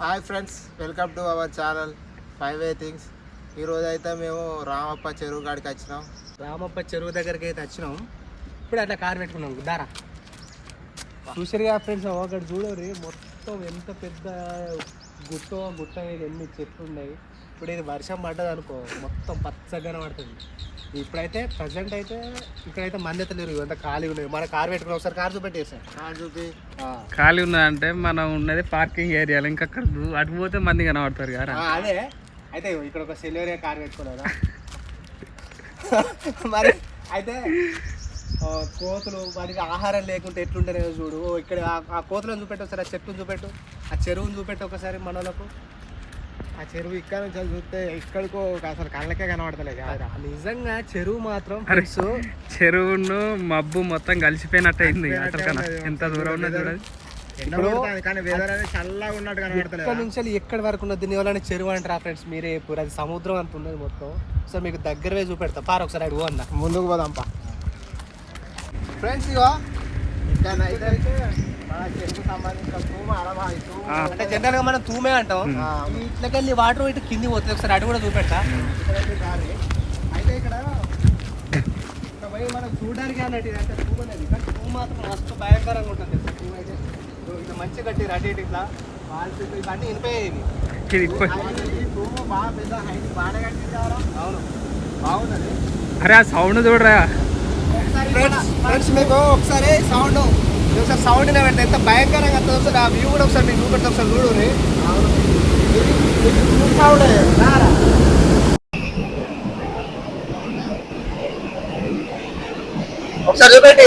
Hi friends welcome to our channel five way things. ఈరోజు అయితే మేము రామప్ప చెరువు కాడికి వచ్చినాం. రామప్ప చెరువు దగ్గరికి అయితే వచ్చినాం. ఇప్పుడు అట్లా కారు పెట్టుకున్నాం. దారా. చూసారుగా ఫ్రెండ్స్ ఒకటి చూడరు. మొత్తం ఎంత పెద్ద గుట్ట గుట్ట మీద ఎన్ని చెట్లు ఉన్నాయి. ఇప్పుడు ఇది వర్షం పడ్డది అనుకో మొత్తం పచ్చగానే పడుతుంది. ఇప్పుడైతే ప్రజెంట్ అయితే ఇక్కడైతే మంది అయితే లేరు ఇవంతా ఖాళీ ఉన్నాయి. మన కారు పెట్టుకున్నాం ఒకసారి కారు చూపెట్టేసాం. కార్ చూపి. ఖాళీ ఉన్నదంటే మనం ఉన్నది పార్కింగ్ ఏరియాలో ఇంకా అక్కడ అటు పోతే మంది కనబడతారు కదా అదే. అయితే ఇక్కడ ఒక సెల్వేరియా కారు పెట్టుకోలేదా? మరి అయితే కోతులు వాటికి ఆహారం లేకుంటే ఎట్లుంటారో చూడు. ఓ ఇక్కడ ఆ- ఆ కోతులను చూపెట్టు ఒకసారి ఆ చెట్టును చూపెట్టు ఆ చెరువును చూపెట్టు ఒకసారి మనలకు ఆ చెరువు ఇక్కడ నుంచి చూస్తే ఇక్కడికో అసలు కళ్ళకే కనబడతలేదు నిజంగా చెరువు మాత్రం. ఫ్రెండ్స్ చెరువును మబ్బు మొత్తం కలిసిపోయినట్టు అయింది అసలు కన్నా. ఎంత దూరం ఉన్నది చూడండి ఇప్పుడు- కొడుతుంది కానీ వెదర్ అనేది చల్లగా ఉన్నట్టు ఇక్కడ కనబడతలేదు నుంచి ఎక్కడి వరకు ఉన్నది? దీని వల్ల చెరువు అంటారా ఫ్రెండ్స్ మీరే చెప్పారు. అది సముద్రం అంత ఉన్నది మొత్తం. సో మీకు దగ్గరవే చూపెడతా. పారు ఒకసారి అడుగు అన్న ముందుకు పోదాంపా. ఫ్రెండ్స్ ఇగో అంటే జనరల్గా మనం తూమే అంటాం. ఆ, ఇట్లకెళ్ళి వాటర్ ఇటు కింది పోతుంది. ఒకసారి అడుగు కూడా దారి. అయితే ఇక్కడ మనం చూడడానికి అన్నట్టు అంటే తూము అనేది కానీ తూము మాత్రం మస్తు భయంకరంగా ఉంటుంది తూము అయితే ఇట్లా మంచిగా కట్టి అటు ఇటు ఇట్లా. ఇట్లా ఇవన్నీ ఈ తూము బాగా పెద్ద హైట్ బాగానే కట్టించారా అవును. బాగున్నది అరే ఆ సౌండ్ చూడరా? ఫ్రెండ్స్ ఫ్రెండ్స్ మీకు ఒకసారి సౌండ్ ఒకసారి సౌండ్ పెడితే. ఎంత భయంకరంగా వస్తుందో ఆ వ్యూ కూడా ఒకసారి మీకు చూపెడితే ఒకసారి చూడు ఒకసారి చూపెట్టి?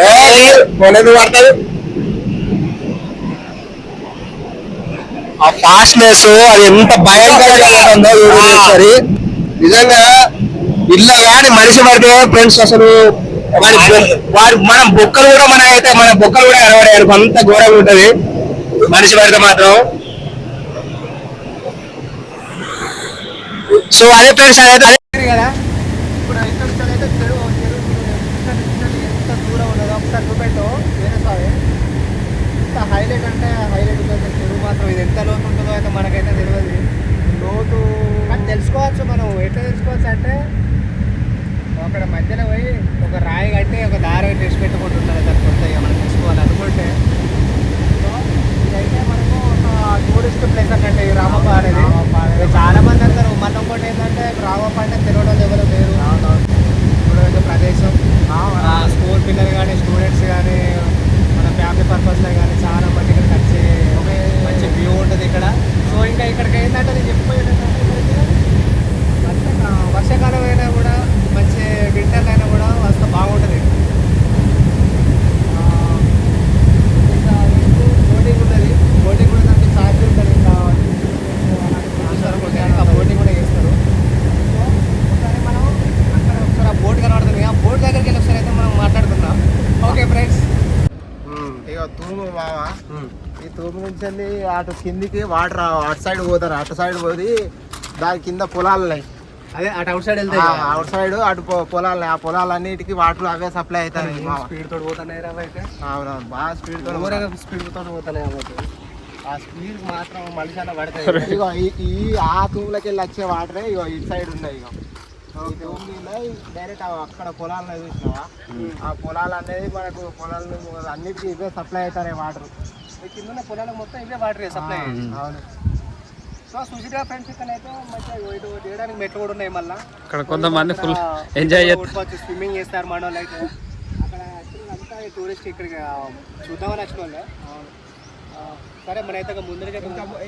ఏ, లేదు. మొన్నది పడుతుంది ఆ ఫాస్ట్నెస్ అది ఎంత భయంకరంగా ఉంటుందో చూడండి ఒకసారి నిజంగా ఇల్లు కానీ మనిషి పడితే ఫ్రెండ్స్ అసలు వాడి మన బొక్కలు కూడా మన అయితే మన బొక్కలు కూడా కనబడాయి అంత ఘోరంగా ఉంటది. మనిషి పడితే మాత్రం. సో అదే ఫ్రెండ్స్ అదైతే కదా ఇప్పుడు అయితే చెరువు చెరువు ఇక్కడ నుంచి ఎంత దూరం ఉన్నదో ఒకసారి చూపెట్టు వేరే సారి. ఎంత హైలైట్ అంటే మాత్రం ఇది ఎంత లోతు ఉంటుందో అయితే మనకైతే తెలియదు లోతు తెలుసుకోవచ్చు మనం ఎట్లా తెలుసుకోవచ్చు అంటే అక్కడ మధ్యలో పోయి ఒక రాయి కట్టి ఒక దారి చేసి పెట్టుకుంటున్నారు దాని కొంత ఇక మనం తెలుసుకోవాలి అనుకుంటే. సో ఇదైతే మనకు ఒక టూరిస్ట్ ప్లేస్ అన్నట్టు ఈ రామప్ప అనేది. చాలా మంది అంటారు మళ్ళీ ఇంకోటి ఏంటంటే రామప్ప అంటే తెలియడం ఎవరు లేరు. చూడదగ్గ ప్రదేశం. స్కూల్ పిల్లలు కానీ స్టూడెంట్స్ కానీ మన ఫ్యామిలీ పర్పస్లో కానీ చాలా మంది ఇక్కడికి వచ్చి మంచి వ్యూ ఉంటుంది ఇక్కడ సో ఇంకా ఇక్కడికి ఏంటంటే నేను చెప్పిపోయేది ఏంటంటే ఇక్కడికి వర్షా- వర్షాకాలం అయినా కూడా మంచి వింటర్ అయినా కూడా వస్తే బాగుంటుంది ఆ, ఇంకా బోటింగ్ ఉన్నది బోటింగ్ కూడా దానికి ఛార్జ్ ఉంటుంది ఇంకా అవసరం ఉంటే ఆ బోటింగ్ కూడా చేస్తారు సో ఒకసారి మనం అక్కడ ఒకసారి ఆ బోట్ కనబడుతుంది ఆ బోట్ దగ్గరికి వెళ్ళి ఒకసారి అయితే మనం మాట్లాడుకుందాం ఓకే ఫ్రెండ్స్ ఇక తూము మామ ఈ తూము నుంచి వెళ్ళి అటు కిందికి వాటర్ అటు సైడ్ పోతారు అటు సైడ్ పోయి దాని కింద పొలాలు ఉన్నాయి. అదే అటు అవుట్ సైడ్ వెళ్తే అవుట్ సైడ్ అటు పొలాలు. ఆ పొలాలన్నిటికి వాటర్ అవే సప్లై అవుతాయి స్పీడ్ తోటి పోతున్నాయి అవునవును బాగా స్పీడ్తో ఊరేగా స్పీడ్ తోటి పోతున్నాయి ఆ స్పీడ్ మాత్రం మనిషి అలా పడతాయి. ఇగో ఈ ఆ తూములకి వెళ్ళి వచ్చే వాటరే ఇగో ఇటు సైడ్ ఉన్నాయి ఇగో. డైరెక్ట్ అక్కడ పొలాలు చూసినావా? ఆ పొలాలు అనేది మనకు పొలాలు అన్నిటికీ ఇవే సప్లై అవుతాయి వాటర్. కింద పొలాలకు మొత్తం ఇవే వాటర్ సప్లై అవును. సో సుజిగా ఫ్రెండ్స్ ఇక్కడ అయితే మంచిగా ఇటు చేయడానికి మెట్లు కూడా ఉన్నాయి మళ్ళీ. ఇక్కడ కొంతమంది ఫుల్ ఎంజాయ్ చేస్తారు స్విమ్మింగ్ చేస్తారు మన వాళ్ళు అయితే. అక్కడ అంతా టూరిస్ట్ ఇక్కడికి చూద్దామని వచ్చిన వాళ్ళే. ఆ, సరే మన అయితే ముందర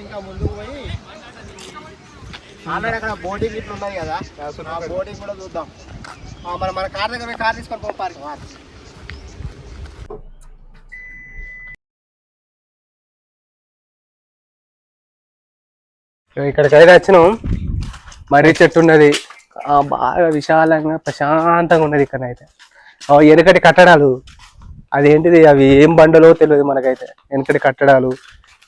ఇంకా ముందుకు పోయి ఆల్రెడీ అక్కడ బోటింగ్ ఇట్లా ఉన్నాయి కదా. ఆ బోటింగ్ కూడా చూద్దాం. మన మన కార్ దగ్గర కార్ తీసుకొని పో పార్క్. ఇక్కడికైతే వచ్చినాం. మర్రి చెట్టు ఉన్నది. బాగా విశాలంగా ప్రశాంతంగా ఉన్నది ఇక్కడ అయితే. వెనకటి కట్టడాలు. అదేంటిది అవి ఏం బండలో తెలియదు మనకైతే. వెనకటి కట్టడాలు.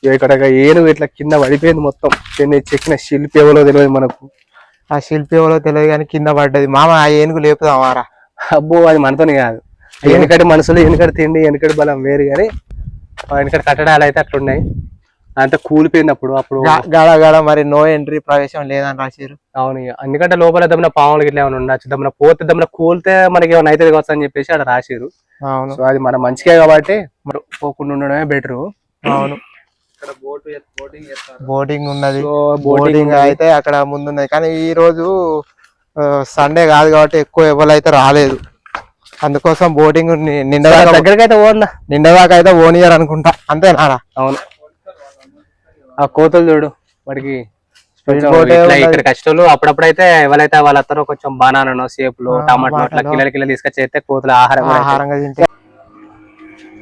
ఇక్కడ ఏనుగు ఇట్లా కింద పడిపోయింది మొత్తం. దీన్ని చెక్కిన శిల్పి ఎవరో తెలియదు మనకు. ఆ శిల్పి ఎవరో తెలియదు కానీ కింద పడ్డది. మామ ఆ ఏనుగు లేపుదామారా అబ్బో అది మనతోనే కాదు. వెనకటి మనుషులు వెనకటి తిండి వెనకటి బలం వేరు కానీ ఆ వెనకటి కట్టడాలు అయితే అట్లున్నాయి. అంత కూలిపోయినప్పుడు అప్పుడు గాడ గాడ మరి నో ఎంట్రీ ప్రవేశం లేదని రాసిరు అవును. ఎందుకంటే లోపల దమ్మున పాములు గిట్ల ఏమైనా ఉండొచ్చు దమ్మున పోతే దమ్మున కూలితే మనకి ఏమైనా అయితే కావచ్చు అని చెప్పేసి అక్కడ రాసిరు అవును. సో అది మన మంచిగా కాబట్టి మరి పోకుండా ఉండడమే బెటరు. అవును. బోటింగ్ చేస్తారు. బోటింగ్ ఉన్నది. సో బోటింగ్ అయితే అక్కడ ముందున్నది. కానీ ఈ రోజు సండే కాదు కాబట్టి ఎక్కువ ఎవరైతే రాలేదు. అందుకోసం బోటింగ్ నిండదాకా దగ్గరికి అయితే పోందా? నిండదాకా అయితే ఓనియర్ అనుకుంటా. అంతేనా? అవును. ఆ కోతులు చూడు వాడికి. ఇక్కడ కష్టాలు అప్పుడప్పుడైతే ఎవరైతే వాళ్ళ అత్తరో కొంచెం బనానానో సేపులు టమాటో అట్లా. కిలో కిలో తీసుకొచ్చి అయితే కోతుల ఆహారం. ఆహారంగా తింటే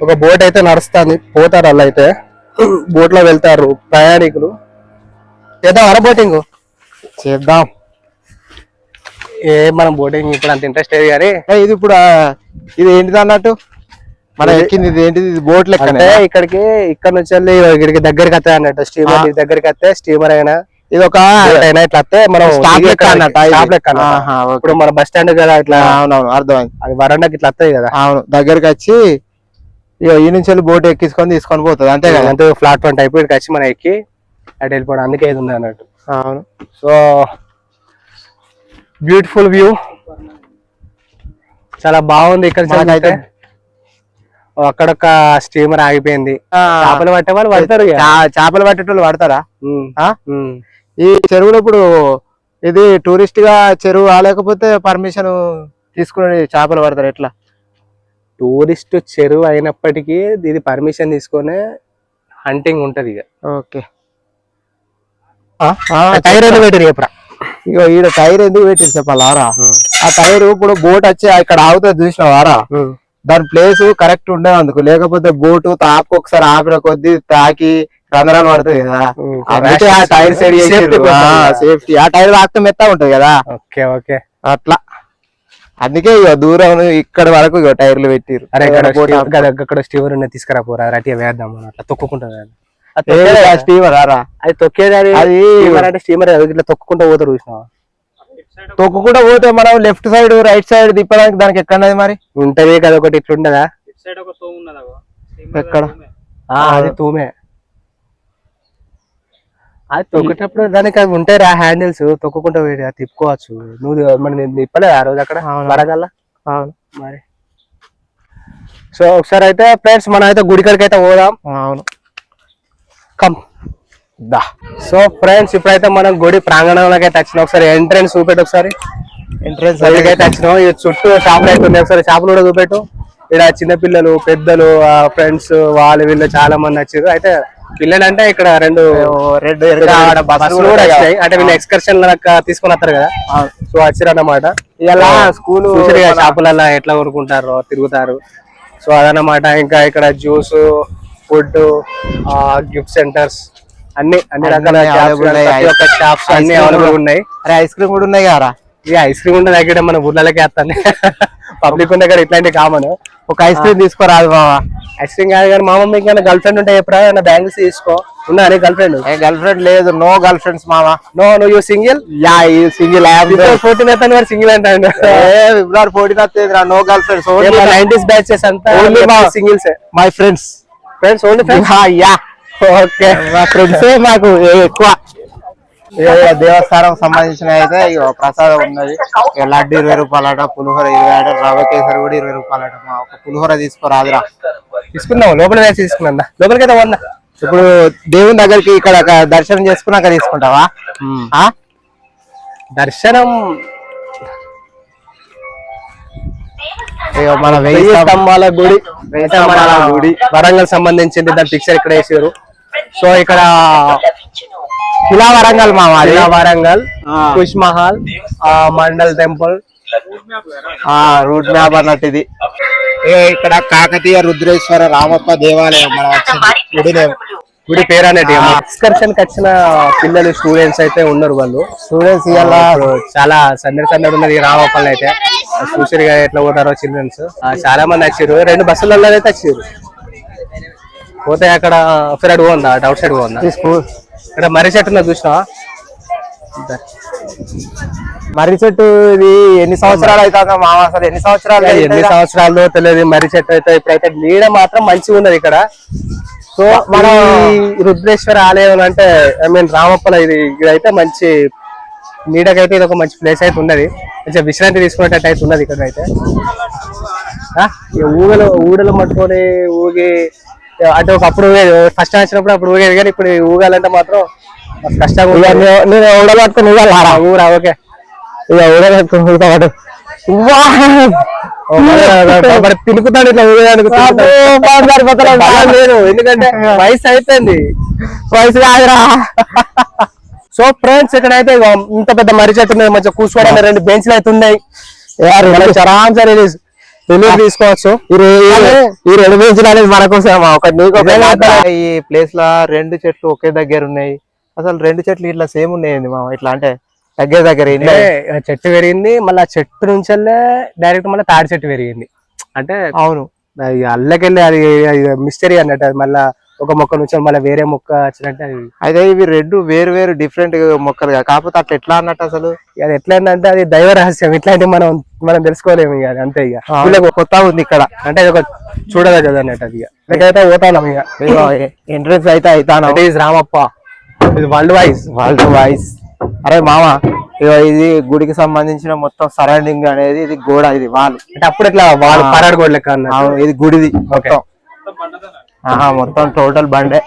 ఒక బోట్ అయితే నడుస్తుంది పోతారు వాళ్ళు అయితే. బోట్లో వెళ్తారు ప్రయాణికులు. చేద్దాం అర బోటింగ్. చేద్దాం. ఏ మనం బోటింగ్ ఇప్పుడు అంత ఇంట్రెస్ట్ లేదు కానీ. ఇది ఇప్పుడు ఇది ఏంటిది అన్నట్టు? మనం ఎక్కింది ఇది ఏంటిది? బోట్ లెక్క అంటే ఇక్కడికి ఇక్కడ నుంచి వెళ్ళి ఇక్కడికి దగ్గరికి వస్తాయి అన్నట్టు. స్టీమర్ దగ్గరికి వస్తే స్టీమర్ అయినా ఇది ఒక అయినా ఇట్లా వస్తే మనం స్టాప్ లెక్క అన్నట్టు స్టాప్ లెక్క అన్నట్టు. ఆహా, ఓకే. ఇప్పుడు మన బస్ స్టాండ్ కదా ఇట్లా. అవునవును అర్థమైంది. అది వరండాకి ఇట్లా వస్తాయి కదా. అవును దగ్గరికి వచ్చి ఇగో ఈ నుంచి వెళ్ళి బోట్ ఎక్కించుకొని తీసుకొని పోతుంది అంతే కదా? అంతే ప్లాట్ఫామ్ టైప్ ఇక్కడికి వచ్చి మనం ఎక్కి అటు వెళ్ళిపోవడం అందుకే ఇది ఉంది అన్నట్టు. అవును. సో బ్యూటిఫుల్ వ్యూ చాలా బాగుంది ఇక్కడ. ఓ, అక్కడొక్క స్టీమర్ ఆగిపోయింది. చేపలు పట్టే వాళ్ళు పడతారు చేపలు పట్టేటోళ్ళు పడతారా. ఈ చెరువులో ఇప్పుడు ఇది టూరిస్ట్గా చెరువు లేకపోతే పర్మిషన్ తీసుకుని చేపలు పడతారు ఎట్లా? టూరిస్ట్ చెరువు అయినప్పటికీ ఇది పర్మిషన్ తీసుకొని హంటింగ్ ఉంటది ఇక. ఓకే. టైర్ ఎందుకు పెట్టారు చెప్పరా? ఇగో ఈడ టైర్ ఎందుకు పెట్టింది చెప్పాలారా ఆ టైర్ ఇప్పుడు బోట్ వచ్చి ఇక్కడ ఆగుతుంది చూసినావారా దాని ప్లేస్ కరెక్ట్ ఉండేది అందుకు. లేకపోతే బోటు తాకు ఒకసారి ఆపిన కొద్దీ తాకి రంధ్రాలు పడుతుంది కదా. అందుకే ఆ టైర్ సైడ్ సేఫ్టీ ఆ టైర్ తాకితే మెత్త ఉంటది కదా. Okay okay. అట్లా. అందుకే ఇక దూరం ఇక్కడ వరకు ఇక టైర్లు పెట్టిరు అక్కడ స్టీవర్ ఉన్నది తీసుకురా పోరా రటిగా వేద్దాం అట్లా తొక్కుకుంటుంది స్టీమర్ అది తొక్కేది అది? అది స్టీమర్ అంటే స్టీమర్ ఇట్లా తొక్కుకుంటూ పోతారు చూసినావా? తొక్కుకుంటూ పోతే మనం లెఫ్ట్ సైడ్ రైట్ సైడ్ తిప్పడానికి దానికి ఎక్కడది మరి? ఉంటది కదా ఒకటి ఇట్లుండదా. ఎక్కడ? ఆ, అది తూమే. అది తొక్కేటప్పుడు దానికి అవి ఉంటాయి రా హ్యాండిల్స్ తొక్కుకుంటూ పోయి అది తిప్పుకోవచ్చు. నువ్వు మరి నేను తిప్పలేదు ఆ రోజు అక్కడ? అవును. వరగల్లా అవును. మరి. సో ఒకసారి అయితే ఫ్రెండ్స్ మనం అయితే గుడి కాడికి అయితే పోదాం. అవును. కమ్ దా. సో ఫ్రెండ్స్ ఇప్పుడైతే మనం గుడి ప్రాంగణంలోకి అయితే వచ్చినాం. ఒకసారి ఎంట్రెన్స్ చూపెట్టు ఒకసారి. ఎంట్రెన్స్ అయితే వచ్చినాం. ఈ చుట్టూ షాపులు అయితే ఉన్నాయి. ఒకసారి షాపులు కూడా చూపెట్టు. ఇక్కడ చిన్న పిల్లలు పెద్దలు ఫ్రెండ్స్ వాళ్ళు వీళ్ళు చాలా మంది వచ్చారు. అయితే పిల్లలు అంటే ఇక్కడ రెండు రెడ్ బస్సులు కూడా వచ్చాయి అంటే వీళ్ళు ఎక్స్కర్షన్ తీసుకొని వస్తారు కదా. సో వచ్చారు అన్నమాట ఇలా స్కూల్ షాపులలో ఎట్లా కొనుక్కుంటారో తిరుగుతారు. సో అదన్నమాట. ఇంకా ఇక్కడ జ్యూస్ ఫుడ్ గిఫ్ట్ సెంటర్స్ అన్ని అన్ని రకాల షాప్స్ అన్ని అవైలబుల్. ఉన్నాయి. అరే ఐస్ క్రీమ్ కూడా ఉన్నాయి కదా ఇక ఐస్ క్రీమ్ ఉంటే దగ్గర మన ఊర్లకే వేస్తాను. పబ్లిక్ ఉన్న దగ్గర ఇట్లాంటి కామన్ ఒక ఐస్ క్రీమ్ తీసుకోరాదు బావా. ఐస్ క్రీమ్ కాదు కానీ మా మమ్మీకి కానీ గర్ల్ ఫ్రెండ్ ఉంటే ఎప్పుడా బ్యాంగిల్స్ తీసుకో. ఉన్నా అని గర్ల్ ఫ్రెండ్ గర్ల్ ఫ్రెండ్ లేదు నో గర్ల్ ఫ్రెండ్స్ మామా నో నువ్వు యూ సింగిల్ యా ఈ సింగిల్ ఫోర్టీన్ అయితే మరి సింగిల్ అంటే February fourteen no girlfriends nineties batches అంతా మా- singles my friends friends only friends yeah. Okay. మా ఫ్రెండ్స్ మాకు ఎక్కువ. దేవస్థానం సంబంధించిన అయితే ప్రసాదం ఉన్నది. లడ్డు ఇరవై రూపాయలట పులిహోర ఇరవై అట రవ్వ కేసరి కూడా ఇరవై రూపాయలట. మా ఒక పులిహోర తీసుకోరాదురా. తీసుకున్నావు? లోపల వేసి తీసుకున్నా లోపలికి అయితే వంద ఇప్పుడు దేవుని దగ్గరికి ఇక్కడ దర్శనం చేసుకున్నాక తీసుకుంటావా? దర్శనం. మన వెయ్యి వెయ్యి స్తంభ- స్తంభాల గుడి. వెయ్యి స్తంభాల గుడి. వరంగల్ సంబంధించింది దాని పిక్చర్ ఇక్కడ వేసారు సో ఇక్కడ ఇలా వరంగల్ అది. ఇలా వరంగల్. కుష్ మహల్ ఆ మండల్ టెంపుల్. ఆ రూట్ మ్యాప్ అన్నట్టు ఇది ఇక్కడ కాకతీయ రుద్రేశ్వర రామప్ప దేవాలయం మనం వచ్చింది. గుడి నేమ్. గుడి పేరు అనేది ఎక్స్కర్షన్కి వచ్చిన పిల్లలు స్టూడెంట్స్ అయితే ఉన్నారు వాళ్ళు. స్టూడెంట్స్ ఇవాళ చాలా సందడి సందడి ఉన్నది రామప్పల్ అయితే. చూసారు ఎట్లా పోతారో చిల్డ్రన్స్. చాలా మంది వచ్చారు రెండు బస్సులలో అయితే వచ్చారు పోతే అక్కడ అడుగు ఉందా అటు అవుట్ సైడ్ స్కూల్ ఇక్కడ మర్రి చెట్టు ఉన్నది చూసినా మర్రి చెట్టు ఇది ఎన్ని సంవత్సరాలు అవుతుందో మామ? అసలు ఎన్ని సంవత్సరాలు ఎన్ని? సంవత్సరాలు తెలియదు మర్రి చెట్టు అయితే ఇప్పుడైతే నీడ మాత్రం మంచిగా ఉన్నది ఇక్కడ. సో మన రుద్రేశ్వర ఆలయం అంటే ఐ మీన్ రామప్పల ఇది ఇదైతే మంచి నీడకైతే ఇది ఒక మంచి ప్లేస్ అయితే ఉన్నది. కొంచెం విశ్రాంతి తీసుకునేటట్టు అయితే ఉన్నది ఇక్కడ అయితే ఊగలు ఊడలు పట్టుకొని ఊగి అంటే ఒకప్పుడు ఫస్ట్ వచ్చినప్పుడు అప్పుడు ఊగేది కానీ ఇప్పుడు ఊగాలంటే మాత్రం కష్టంగా ఉంది. నేను- నేను ఊడ పట్టుకుని ఊగాలా? ఊరా ఓకే. ఇక ఊడ పట్టుకుని ఊగుతా పాటు. వా! ఓ, మరి- మరి తినుకుతాడు ఇట్లా ఊగడానికి ఎందుకంటే వయసు అయిపోయింది. వయసు కాదురా. సో ఫ్రెండ్స్ ఇక్కడైతే ఇంత పెద్ద మర్రి చెట్టు మంచిగా కూర్చోవడానికి రెండు బెంచ్లు అయితే ఉన్నాయి. సార్ రిలీజ్ రిలీజ్ తీసుకోవచ్చు. ఈ రెండు బెంచ్లు అనేది మన కోసం ఒక నీకు. ఈ ప్లేస్ లా రెండు చెట్లు ఒకే దగ్గర ఉన్నాయి. అసలు రెండు చెట్లు ఇట్లా సేమ్ ఉన్నాయండి మామ ఇట్లా అంటే దగ్గర దగ్గర చెట్టు పెరిగింది మళ్ళీ ఆ చెట్టు నుంచి డైరెక్ట్ మళ్ళీ తాడి చెట్టు పెరిగింది. అంటే అవును. అల్లకెళ్ళి అది మిస్టరీ అన్నట్టు అది మళ్ళీ ఒక మొక్క నుంచి మళ్ళీ వేరే మొక్క వచ్చినట్టు అది. అయితే ఇవి రెండు వేరు వేరు డిఫరెంట్ మొక్కలు. కాకపోతే అట్లా ఎట్లా అన్నట్టు అసలు? అది ఎట్లా అంటే అది దైవ రహస్యం. ఇట్లాంటివి మనం మనం తెలుసుకోలేము ఇక అంతే ఇక. వీళ్ళకి కొత్త ఉంది ఇక్కడ. అంటే ఇది ఒక చూడదగ్గది అన్నట్టు అది ఇక. ఇక్కడైతే పోతాం ఇక. ఎంట్రన్స్ అయితే అవుతాను ఇట్ ఈస్ రామప్ప. ఇది వరల్డ్ వైజ్ వాళ్ళ వాయిస్ అరే మామ ఇది గుడికి సంబంధించిన మొత్తం సరౌండింగ్ అనేది ఇది గోడ ఇది వాళ్ళు అంటే అప్పుడు ఇట్లా వాళ్ళు పరాడు గోడ లెక్క ఇది గుడిది మొత్తం. ఆహా, మొత్తం టోటల్ బండే.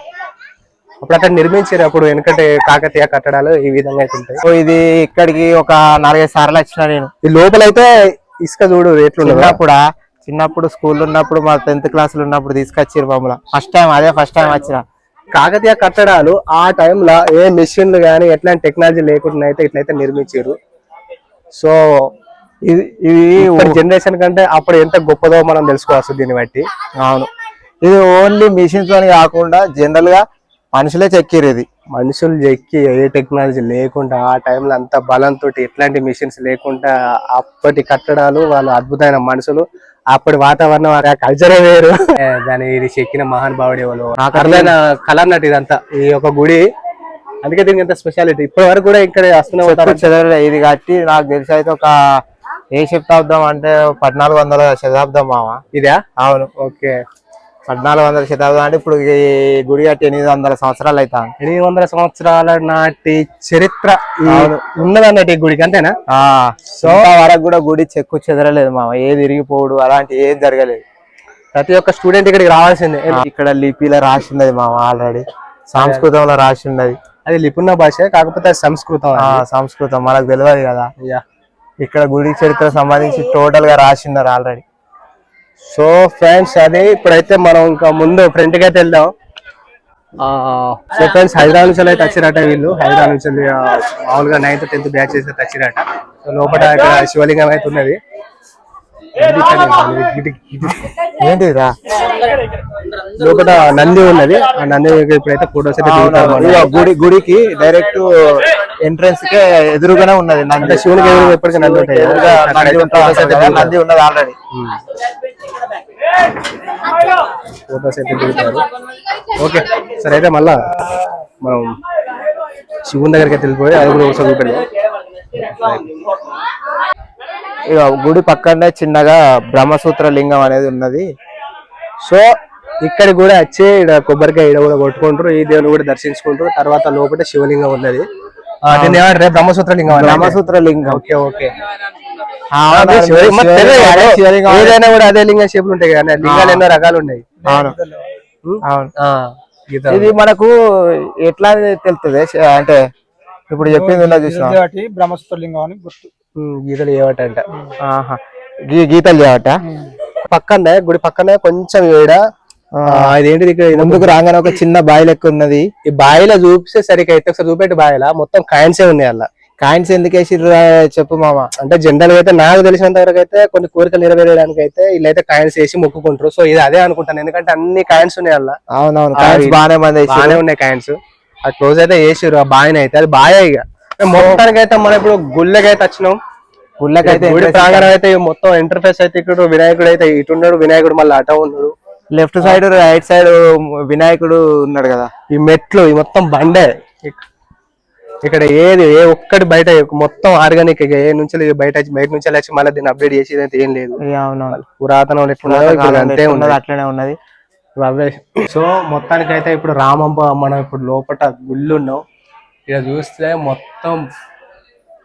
అప్పుడు అక్కడ నిర్మించారు అప్పుడు వెనకటి కాకతీయ కట్టడాలు ఈ విధంగా అయితే ఉంటాయి. సో ఇది ఇక్కడికి ఒక నాలుగైదు సార్లు వచ్చిన నేను. ఈ లోపలైతే ఇసుక చూడు ఎట్లుండదు చిన్నప్పుడు? చిన్నప్పుడు స్కూల్ ఉన్నప్పుడు మా టెన్త్ క్లాస్లో ఉన్నప్పుడు తీసుకొచ్చారు మమ్మల్ని. ఫస్ట్ టైం అదే ఫస్ట్ టైం వచ్చిన. కాకతీయ కట్టడాలు ఆ టైంలో ఏ మెషిన్లు కానీ ఎట్లాంటి టెక్నాలజీ లేకుండా అయితే ఇట్లయితే నిర్మించారు సో ఇది ఇది జనరేషన్ కంటే అప్పుడు ఎంత గొప్పదో మనం తెలుసుకోవచ్చు దీన్ని బట్టి. అవును. ఇది ఓన్లీ మిషన్స్ అని కాకుండా జనరల్గా మనుషులే చెక్కిరు ఇది. మనుషులు ఎక్కి ఏ టెక్నాలజీ లేకుండా ఆ టైంలో అంత బలంతో ఎట్లాంటి మిషన్స్ లేకుండా అప్పటి కట్టడాలు వాళ్ళు అద్భుతమైన మనుషులు. అప్పటి వాతావరణం ఆ కల్చరే వేరు. దాని ఇది చెక్కిన మహానుభావుడు ఎవరు? అర్థమైన కళ అన్నట్టు ఇదంతా. ఈ ఒక గుడి. అందుకే దీనికి ఎంత స్పెషాలిటీ ఇప్పటి వరకు కూడా ఇక్కడ వస్తూనే ఉంటారు. చెక్కు చెదరలే ఇది కట్టి నాకు తెలిసి అయితే ఒక ఏ శతాబ్దం అంటే పద్నాలుగు వందల శతాబ్దం మామ. ఇదా? అవును. ఓకే. పద్నాలుగు వందల శతాబ్దం అంటే ఇప్పుడు ఈ గుడి కట్టి ఎనిమిది వందల సంవత్సరాలు అవుతాను ఎనిమిది వందల సంవత్సరాల నాటి చరిత్ర ఉన్నదన్నట్టు ఈ గుడికి అంతేనా? సో వరకు కూడా గుడి చెక్కు చెదరలేదు మామ. ఏది ఇరిగిపోడు అలాంటి ఏం జరగలేదు. ప్రతి ఒక్క స్టూడెంట్ ఇక్కడికి రావాల్సిందే. ఇక్కడ లిపిలో రాసి ఉన్నది మామ ఆల్రెడీ. సంస్కృతంలో రాసి ఉన్నది. అది లిపున్న భాష కాకపోతే సంస్కృతం ఆ సంస్కృతం. మనకు తెలియదు కదా. ఇక్కడ గుడి చరిత్ర సంబంధించి టోటల్గా రాసి ఉన్నారు ఆల్రెడీ. సో ఫ్రెండ్స్ అదే ఇప్పుడైతే మనం ఇంకా ముందు ఫ్రంట్కి అయితే వెళ్దాం. సో ఫ్రెండ్స్ హైదరాబాద్ నుంచి అయితే వచ్చిరట వీళ్ళు. హైదరాబాద్ నుంచి మామూలుగా నైన్త్ టెన్త్ బ్యాచ్ అయితే వచ్చిరట సో లోపల ఇక్కడ శివలింగం అయితే ఉన్నది ఇది ఇక్కడ ఇది- ఇది- ఏంటిరా లోపల నంది ఉన్నది. ఆ నంది ఇప్పుడైతే ఫోటోస్ అయితే గుడి గుడికి డైరెక్ట్ ఎంట్రన్స్ కే ఎదురుగానే ఉన్నది. నంది శివునికి ఎదురు ఎప్పటికీ నంది ఉంటాయి. ఎదురుగా నంది ఉన్నది ఆల్రెడీ ఫోటోస్ అయితే దిగుతారు. ఓకే. సరే అయితే మళ్ళా మనం శివుని దగ్గరికి వెళ్ళిపోయి అది కూడా ఒకసారి చూపెడదాం. గుడి పక్కనే చిన్నగా బ్రహ్మసూత్ర లింగం అనేది ఉన్నది. సో ఇక్కడ కూడా వచ్చి ఇక్కడ కొబ్బరికాయ ఈడ కూడా కొట్టుకుంటారు ఈ దేవుని కూడా దర్శించుకుంటారు. తర్వాత లోపల శివలింగం ఉన్నది. బ్రహ్మసూత్ర లింగం. బ్రహ్మసూత్ర లింగం. Okay okay. ఏదైనా కూడా అదే లింగం షేపులు ఉంటాయి కదా లింగాలు ఎన్నో రకాలు ఉన్నాయి. అవును. అవును. ఆ, గీత. ఇది మనకు ఎట్లా తెలుస్తుంది అంటే ఇప్పుడు చెప్పింది ఉన్నది చూసిన బ్రహ్మసూత్ర లింగం అని గుర్తు గీతలు ఏవటంట ఆహా. గీ గీతలు చేయవట. పక్కనే గుడి పక్కనే కొంచెం ఏడ ఇదేంటిది ముందుకు రాగానే ఒక చిన్న బావి లెక్క ఉన్నది. ఈ బాయిలో చూపిస్తే సరిగ్గా అయితే ఒకసారి చూపెట్టి బాయిలా. మొత్తం కాయిన్సే ఉన్నాయి అలా. కాయిన్స్ ఎందుకు వేసిర్రు చెప్పు మామ. అంటే జనరల్గా అయితే నాకు తెలిసినంత వరకు అయితే కొన్ని కోరికలు నెరవేరడానికి అయితే వీళ్ళైతే కాయిన్స్ వేసి మొక్కుకుంటారు. సో ఇది అదే అనుకుంటాను. ఎందుకంటే అన్ని కాయిన్స్ ఉన్నాయి అలా. అవునవును కాయిన్స్ బాగానే మంది. బాగానే ఉన్నాయి కాయిన్స్. ఆ క్లోజ్ అయితే వేసిరు ఆ బాయిని అయితే అది బాయే ఇక. మొత్తానికి అయితే మనం ఇప్పుడు గుళ్ళకి అయితే వచ్చినాం. గుళ్ళకైతే గుడి ప్రాంగణం అయితే మొత్తం ఇంటర్ఫేస్ అయితే ఇక్కడ వినాయకుడు అయితే ఇటు ఉన్నాడు వినాయకుడు మళ్ళీ అట ఉన్నాడు. లెఫ్ట్ సైడ్ రైట్ సైడ్ వినాయకుడు ఉన్నాడు కదా. ఈ మెట్లు ఈ మొత్తం బండే. ఇక్కడ ఏది ఏ ఒక్కటి బయట మొత్తం ఆర్గానిక్ ఏ నుంచి బయట బయట నుంచి వచ్చి మళ్ళీ దీన్ని అప్డేట్ చేసేది అయితే ఏం లేదు పురాతనం అంతే ఉన్నది అట్లనే ఉన్నది. అవే సో మొత్తానికి అయితే ఇప్పుడు రామంబ మనం ఇప్పుడు లోపల గుళ్ళు ఉన్నాం ఇక్కడ చూస్తే మొత్తం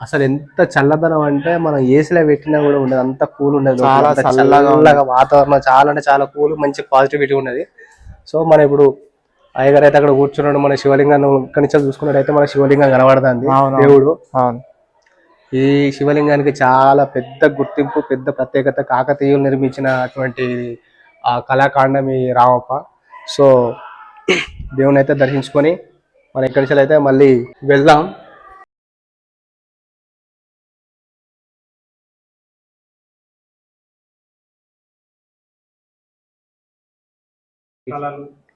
అసలు ఎంత చల్లదనం అంటే మనం ఏసీలో పెట్టినా కూడా ఉండదు. అంత కూల్ ఉండదు. చాలా చల్లగా వాతావరణం చాలా అంటే చాలా కూల్ మంచి పాజిటివిటీ ఉన్నది. సో మనం ఇప్పుడు అయ్యగారు అయితే అక్కడ కూర్చున్నాడు. మన శివలింగాన్ని ఇక్కడి నుంచి చూసుకున్నట్టయితే మన శివలింగం కనబడుతుంది. దేవుడు. అవును. ఈ శివలింగానికి చాలా పెద్ద గుర్తింపు పెద్ద ప్రత్యేకత కాకతీయులు నిర్మించినటువంటి ఆ కళాకాండం ఈ రామప్ప. సో దేవుని అయితే దర్శించుకొని మనం ఇక్కడి నుంచి అయితే మళ్ళీ వెళ్దాం.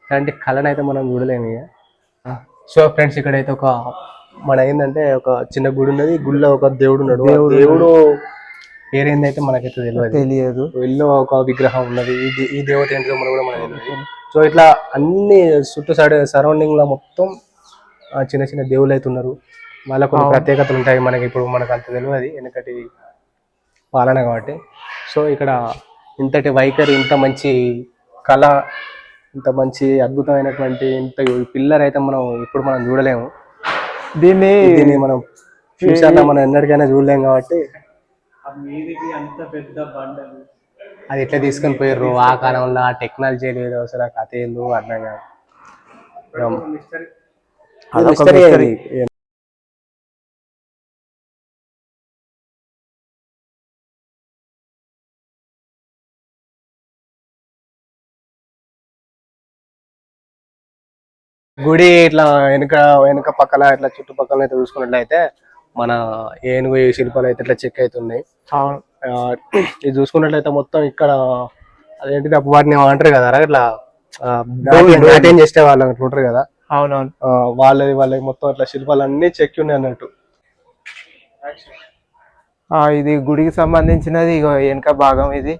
ఇలాంటి కళను అయితే మనం చూడలేము ఇక. సో ఫ్రెండ్స్ ఇక్కడైతే ఒక మన ఏంటంటే ఒక చిన్న గుడి ఉన్నది గుడిలో ఒక దేవుడు ఉన్నాడు. దేవుడు పేరేందైతే మనకైతే తెలియదు తెలియదు. ఎల్లో ఒక విగ్రహం ఉన్నది ఈ దేవత ఏంటో మనం కూడా మనకు తెలియదు సో ఇట్లా అన్ని చుట్టూ సైడ్ సరౌండింగ్లో మొత్తం చిన్న చిన్న దేవుళ్ళు అయితే ఉన్నారు. వాళ్ళ కొన్ని ప్రత్యేకతలు ఉంటాయి మనకి. ఇప్పుడు మనకు అంత తెలియదు. ఎందుకంటే పాలన కాబట్టి. సో ఇక్కడ ఇంతటి వైఖరి ఇంత మంచి కళ ఇంత మంచి అద్భుతమైనటువంటి ఇంత పిల్లర్ అయితే మనం ఇప్పుడు మనం చూడలేము. దీన్ని దీన్ని మనం ఫ్యూచర్లో మనం ఎన్నటికైనా చూడలేం కాబట్టి. అది ఎట్లా తీసుకొని పోయారు ఆ కాలంలో ఆ టెక్నాలజీ లేదు. అసలు కథ ఏందో అర్థం కాదు. అదొక. గుడి ఇట్లా వెనుక వెనుక పక్కల ఇట్లా చుట్టుపక్కల అయితే చూసుకున్నట్లయితే మన ఏనుగు శిల్పాలు అయితే ఇట్లా చెక్ అవుతున్నాయి. ఇది చూసుకున్నట్లయితే మొత్తం ఇక్కడ అదేంటిది అప్పుడు వాటిని అంటారు కదా ఇట్లా చేసే వాళ్ళు అట్లా ఉంటారు కదా. అవునవును. వాళ్ళది వాళ్ళకి మొత్తం ఇట్లా శిల్పాలు అన్ని చెక్కి ఉన్నాయి అన్నట్టు. ఆ, ఇది గుడికి సంబంధించినది ఇగో వెనక భాగం ఇది.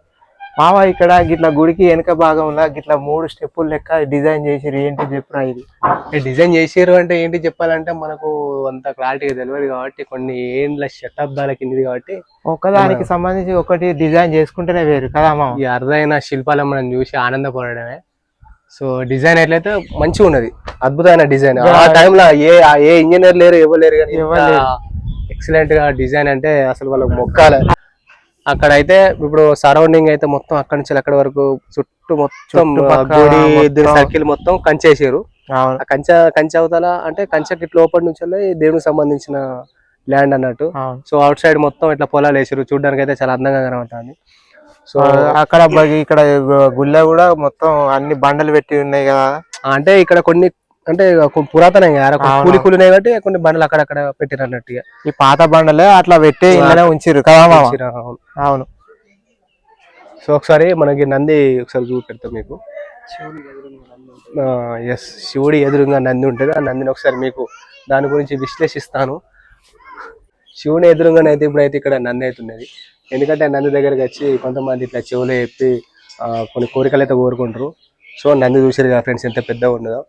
మామ ఇక్కడ గిట్ల గుడికి వెనక భాగంలో గిట్ల మూడు స్టెప్పులు లెక్క డిజైన్ చేసిరు ఏంటి చెప్పురా ఇది? డిజైన్ చేసారు అంటే ఏంటి చెప్పాలంటే మనకు అంత క్లారిటీగా తెలియదు కాబట్టి కొన్ని ఏండ్ల శతాబ్దాల కిందిది కాబట్టి ఒక్కదానికి సంబంధించి ఒకటి డిజైన్ చేసుకుంటేనే వేరు కదా మామ? ఈ అరుదైన శిల్పాలను మనం చూసి ఆనందపడడమే. సో డిజైన్ ఎట్లయితే మంచిగా ఉన్నది. అద్భుతమైన డిజైన్. ఆ టైంలో ఏ ఏ ఇంజనీర్ లేరు ఎవరు లేరు కానీ ఎక్సలెంట్గా డిజైన్ అంటే అసలు వాళ్ళకి మొక్కాలి. అక్కడ అయితే ఇప్పుడు సరౌండింగ్ అయితే మొత్తం అక్కడి నుంచి అక్కడి వరకు చుట్టూ మొత్తం గుడి మొత్తం. సర్కిల్ మొత్తం కంచేసారు. కంచె కంచె అవతల అంటే కంచెకి లోపల నుంచి దేవునికి సంబంధించిన ల్యాండ్ అన్నట్టు. సో అవుట్ సైడ్ మొత్తం ఇట్లా పొలాలు వేసారు. చూడడానికి అయితే చాలా అందంగా కనబడుతుంది. సో అక్కడ ఇక్కడ గుళ్ళ కూడా మొత్తం అన్ని బండలు పెట్టి ఉన్నాయి కదా. అంటే ఇక్కడ కొన్ని అంటే పురాతన. కూలి కూలి ఉన్నాయి కాబట్టి కొన్ని బండ్లు అక్కడక్కడ పెట్టిరు అన్నట్టుగా. ఈ పాత బండలే అట్లా పెట్టి ఇందులో ఉంచిరు కదా. అవును. అవును. సో ఒకసారి మనకి నంది ఒకసారి చూపెడతాం మీకు. ఎస్ శివుడి ఎదురుగా నంది ఉంటుంది. ఆ నందిని ఒకసారి మీకు దాని గురించి విశ్లేషిస్తాను. శివుని ఎదురుగానైతే ఇప్పుడైతే ఇక్కడ నంది అవుతున్నది ఎందుకంటే నంది దగ్గరికి వచ్చి కొంతమంది ఇట్లా చెవులు చెప్పి కొన్ని కోరికలు అయితే కోరుకుంటారు. సో నంది చూసారు కదా ఫ్రెండ్స్ ఎంత పెద్దగా ఉన్నదో.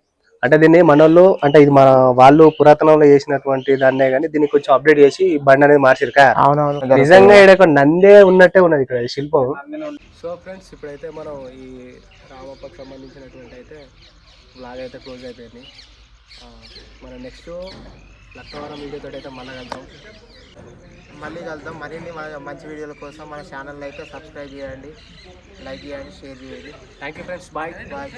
అంటే దీన్ని మనోళ్ళు అంటే ఇది మన వాళ్ళు పురాతనంలో చేసినటువంటి దాన్నే కానీ దీన్ని కొంచెం అప్డేట్ చేసి ఈ బండి అనేది మార్చారు అవునవును. నిజంగా ఇక్కడ నందే ఉన్నట్టే ఉన్నది ఇక్కడ ఈ శిల్పం. సో ఫ్రెండ్స్ ఇప్పుడైతే మనం ఈ రామప్పకు సంబంధించినటువంటి అయితే బ్లాగ్ అయితే క్లోజ్ అయిపోయింది. మనం నెక్స్ట్ లక్కవరం వీడియోతో అయితే మళ్ళీ కలుద్దాం. మళ్ళీ కలుద్దాం. మరిన్ని మంచి వీడియోల కోసం మన ఛానల్ అయితే సబ్స్క్రైబ్ చేయండి. లైక్ చేయండి షేర్ చేయండి. Thank you friends bye bye